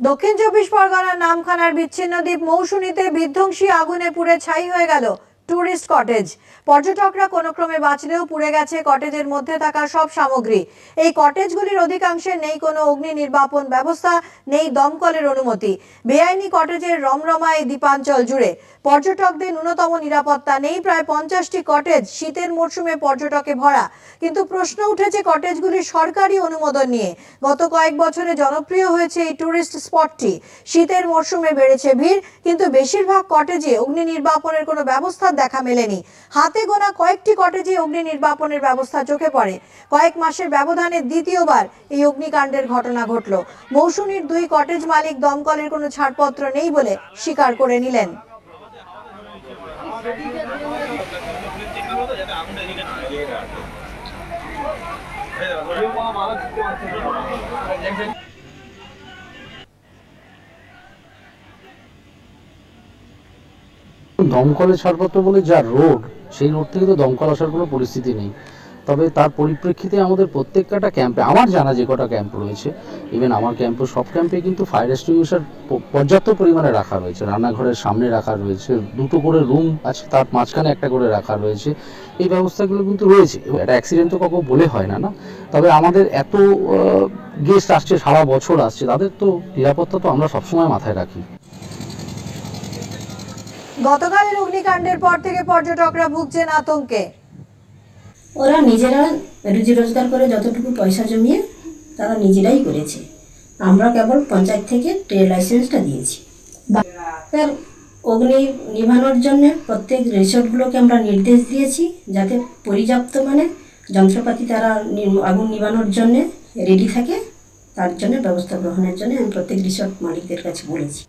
দক্ষিণ চব্বিশ পরগনার নামখানার বিচ্ছিন্ন দ্বীপ মৌসুমীতে বিধ্বংসী আগুনে পুড়ে ছাই হয়ে গেল টুরিস্ট কটেজ। পর্যটকরা কোনো ক্রমে বাঁচলেও পুড়ে গেছে কটেজের মধ্যে থাকা সব সামগ্রী। এই কটেজগুলির অধিকাংশে নেই কোনো অগ্নি নির্বাপন ব্যবস্থা, নেই দমকলের অনুমতি। বেআইনি কটেজের রমরমা এই দ্বীপাঞ্চল জুড়ে। পর্যটকদের ন্যূনতম নিরাপত্তা নেই প্রায় পঞ্চাশটি কটেজ শীতের মরশুমে পর্যটকে ভরা। কিন্তু প্রশ্ন উঠেছে কটেজগুলির সরকারি অনুমোদন নিয়ে। গত কয়েক বছরে জনপ্রিয় হয়েছে এই টুরিস্ট স্পটটি। শীতের মরশুমে বেড়েছে ভিড়, কিন্তু বেশিরভাগ কটেজে অগ্নি নির্বাপনের কোনো ব্যবস্থা দেখা মেলেনি। হাতে গোনা কয়েকটি কটেজে অগ্নি নির্বাপনের ব্যবস্থা চোখে পড়ে। কয়েক মাসের ব্যবধানে দ্বিতীয়বার এই অগ্নিকাণ্ডের ঘটনা ঘটল। মৌসুমীর দুই কটেজ মালিক দমকলের কোনো ছাড়পত্র নেই বলে স্বীকার করে নিলেন। দমকলে ছাড়পত্র বলে যা রোড সেই রোড থেকে তো দমকল আসার কোনো পরিস্থিতি নেই। তবে তার পরিপ্রেক্ষিতে আমাদের প্রত্যেকটা ক্যাম্পে, আমার জানা যে কটা ক্যাম্প রয়েছে ইভেন আমার ক্যাম্পে, সব ক্যাম্পে কিন্তু ফায়ার এক্সটিংগুইশার পর্যাপ্ত পরিমাণে রাখা রয়েছে। রান্নাঘরের সামনে রাখা রয়েছে, দুটো করে রুম আছে, তার মাঝখানে একটা করে রাখা রয়েছে। এই ব্যবস্থাগুলো কিন্তু রয়েছে। একটা অ্যাক্সিডেন্ট তো কখনো বলে হয় না না? তবে আমাদের এত গেস্ট আসছে, সারা বছর আসছে, তাদের তো নিরাপত্তা তো আমরা সবসময় মাথায় রাখি। গতকালের অগ্নিকাণ্ডের পর থেকে পর্যটকরা ভুগছেন আতঙ্কে। ওরা নিজেরা রুজি রোজগার করে যতটুকু পয়সা জমিয়ে তারা নিজেরাই করেছে। আমরা কেবল পঞ্চায়েত থেকে ট্রেড লাইসেন্সটা দিয়েছি। এর অগ্নি নিভানোর জন্য প্রত্যেক রিসোর্টগুলোকে আমরা নির্দেশ দিয়েছি যাতে পর্যাপ্ত মানে যন্ত্রপাতি তারা আগুন নিভানোর জন্য রেডি থাকে, তার জন্য ব্যবস্থা গ্রহণের জন্য আমি প্রত্যেক রিসোর্ট মালিকদের কাছে বলেছি।